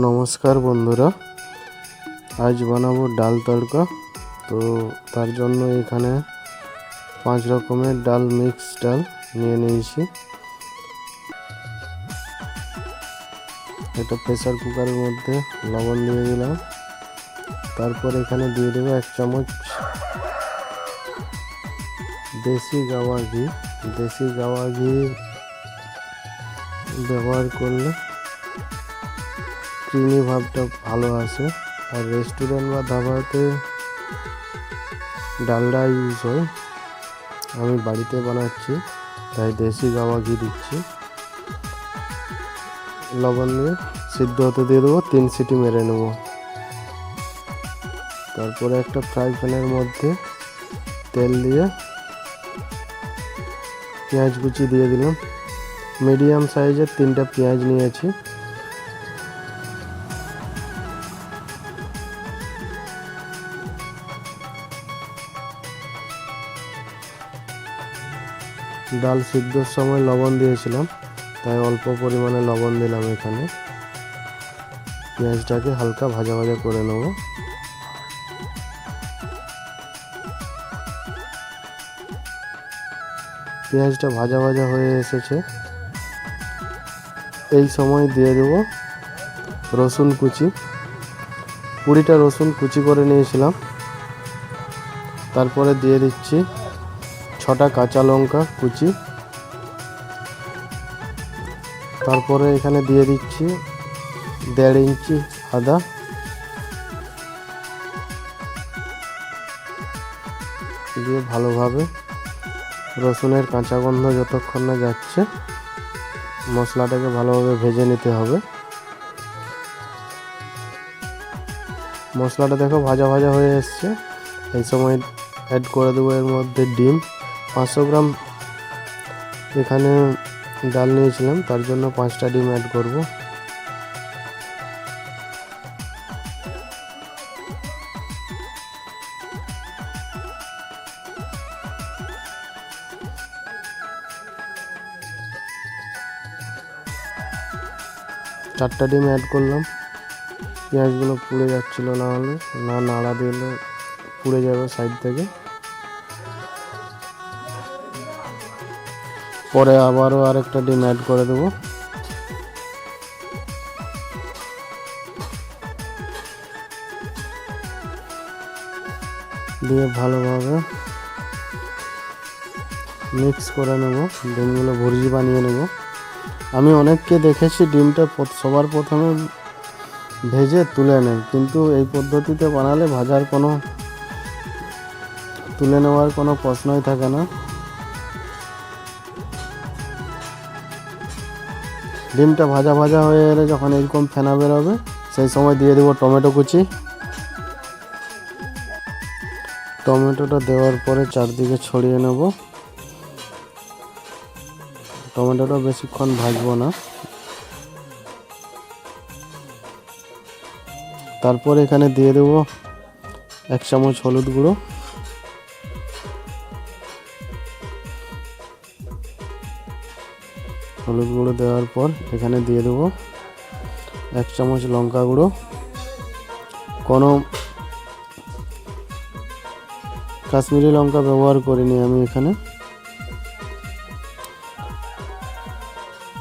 নমস্কার বন্ধুরা, আজ বানাবো ডাল তড়কা। তো তার জন্য এখানে পাঁচ রকমের ডাল, মিক্স ডাল নিয়ে নিয়েছি। এটা প্রেসার কুকারের মধ্যে লবণ দিয়ে দিলাম। তারপর এখানে দিয়ে দেবো এক চামচ দেশি গাওয়া ঘি। দেশি গাওয়া ঘি ব্যবহার করলে ক্রিমি ভাবটা ভালো আছে। আর রেস্টুরেন্ট বা ধাবাতে ডালডা ইউজ হয়। আমি বাড়িতে বানাচ্ছি, তাই দেশি গাওয়া ঘি দিচ্ছি। লবণ দিয়ে সিদ্ধ হতে দিয়ে দেবো, তিন সিটি মেরে নেব। তারপরে একটা ফ্রাই প্যানের মধ্যে তেল দিয়ে পেঁয়াজ কুচি দিয়ে দিলাম। মিডিয়াম সাইজের তিনটা পেঁয়াজ নিয়েছি। ডাল সিদ্ধর সময় লবণ দিয়েছিলাম, তাই অল্প পরিমাণে লবণ দিলাম এখানে। পেঁয়াজটাকে হালকা ভাজা ভাজা করে নেব। পেঁয়াজটা ভাজা ভাজা হয়ে এসেছে। এই সময় দিয়ে দেবো রসুন কুচি। কুড়িটা রসুন কুচি করে নিয়েছিলাম। তারপরে দিয়ে দিচ্ছি ছটা কাঁচা লঙ্কা কুচি। তারপরে এখানে দিয়ে দিচ্ছি দেড় ইঞ্চি আদা। দিয়ে ভালোভাবে রসুনের কাঁচা গন্ধ যতক্ষণ না যাচ্ছে, মশলাটাকে ভালোভাবে ভেজে নিতে হবে। মশলাটা দেখো ভাজা ভাজা হয়ে এসছে। এই সময় অ্যাড করে দেবো এর মধ্যে ডিম। পাঁচশো গ্রাম এখানে ডাল নিয়েছিলাম, তার জন্য পাঁচটা ডিম অ্যাড করব। চারটা ডিম অ্যাড করলাম। পেঁয়াজগুলো পুড়ে যাচ্ছিল না হলে, না নাড়া দিলে পুড়ে যাবে সাইড থেকে। পরে আবারও আরেকটা ডিম অ্যাড করে দেবো। দিয়ে ভালোভাবে মিক্স করে নেব, ডিমগুলো ভুর্জি বানিয়ে নেব। আমি অনেককে দেখেছি ডিমটা সবার প্রথমে ভেজে তুলে নেয়, কিন্তু এই পদ্ধতিতে বানালে ভাজার কোনো তুলে নেওয়ার কোনো প্রশ্নই থাকে না। ডিমটা ভাজা ভাজা হয়ে এলে যখন এরকম ফেনা বেরোবে, সেই সময় দিয়ে দেবো টমেটো কুচি। টমেটোটা দেওয়ার পরে চারদিকে ছড়িয়ে নেব। টমেটোটা বেশিক্ষণ ভাজবো না। তারপর এখানে দিয়ে দেবো এক চামচ হলুদ গুঁড়ো। হলুদ গুঁড়ো দেওয়ার পর এখানে দিয়ে দেবো এক চামচ লঙ্কা গুঁড়ো। কোনো কাশ্মীরি লঙ্কা ব্যবহার করিনি আমি এখানে।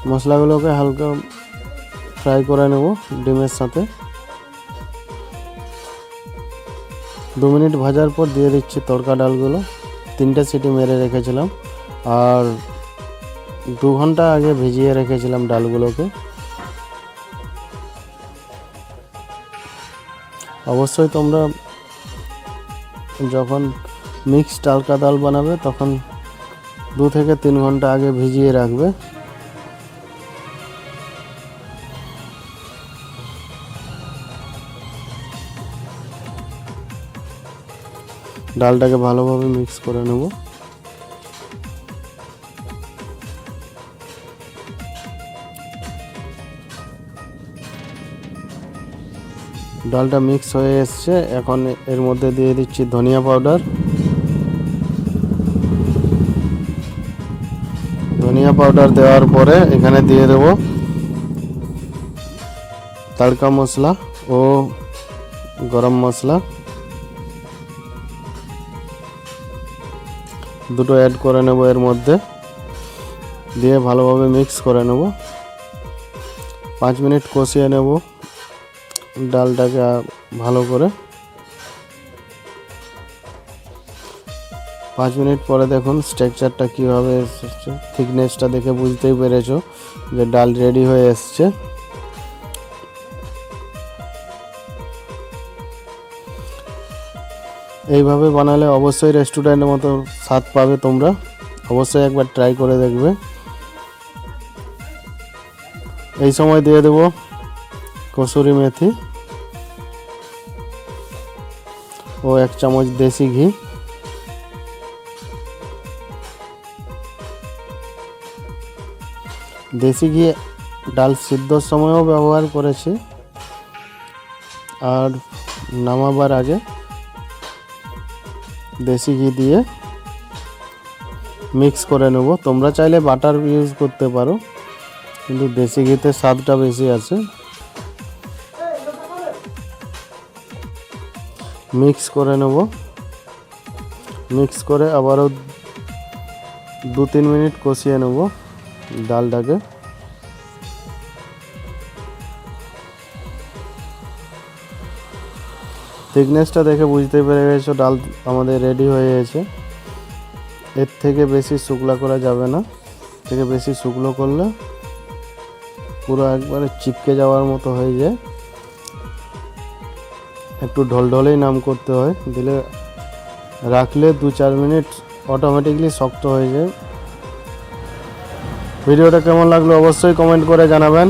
মশলাগুলোকে হালকা ফ্রাই করে নেব ডিমের সাথে। দু মিনিট ভাজার পর দিয়ে দিচ্ছি তড়কা ডালগুলো। তিনটে সিটি মেরে রেখেছিলাম। আর দু ঘণ্টা আগে ভিজিয়ে রেখেছিলাম ডালগুলোকে। অবশ্যই তোমরা যখন মিক্স টালকা ডাল বানাবে, তখন দু থেকে তিন ঘণ্টা আগে ভিজিয়ে রাখবে। ডালটাকে ভালোভাবে মিক্স করে নেব। ডালটা মিক্স হয়ে এসছে। এখন এর মধ্যে দিয়ে দিচ্ছি ধনিয়া পাউডার ধনিয়া পাউডার দেওয়ার পরে এখানে দিয়ে দেবো তাড়কা মশলা ও গরম মশলা। দুটো অ্যাড করে নেব এর মধ্যে। দিয়ে ভালোভাবে মিক্স করে নেব। পাঁচ মিনিট কষিয়ে নেব। ডালটাকে ভালো করে। পাঁচ মিনিট পরে দেখুন স্ট্রাকচারটা কীভাবে এসেছে। থিকনেসটা দেখে বুঝতেই পেরেছ যে ডাল রেডি হয়ে এসছে। এইভাবে বানালে অবশ্যই রেস্টুরেন্টের মতো স্বাদ পাবে তোমরা। অবশ্যই একবার ট্রাই করে দেখবে। এই সময় দিয়ে দেবো কসুরি মেথি ও এক চামচ দেশি ঘি। দেশি ঘি ডাল সিদ্ধর সময়ও ব্যবহার করেছি। আর নামাবার আগে দেশি ঘি দিয়ে মিক্স করে নেব। তোমরা চাইলে বাটার ইউজ করতে পারো, কিন্তু দেশি ঘিতে স্বাদটা বেশি আছে। মিক্স করে নেব। মিক্স করে আবারও দু তিন মিনিট কষিয়ে নেব ডালটাকে। থিকনেসটা দেখে বুঝতে পেরে গেছো, ডাল আমাদের রেডি হয়ে গেছে। এর থেকে বেশি শুকলা করা যাবে না। থেকে বেশি শুকনো করলে পুরো একবারে চিপকে যাওয়ার মতো হয়ে যায়। একটু ঢলঢলেই নাম করতে হয়। দিলে রাখলে দু চার মিনিট অটোমেটিকলি শক্ত হয়ে যায়। ভিডিওটা কেমন লাগল অবশ্যই কমেন্ট করে জানাবেন।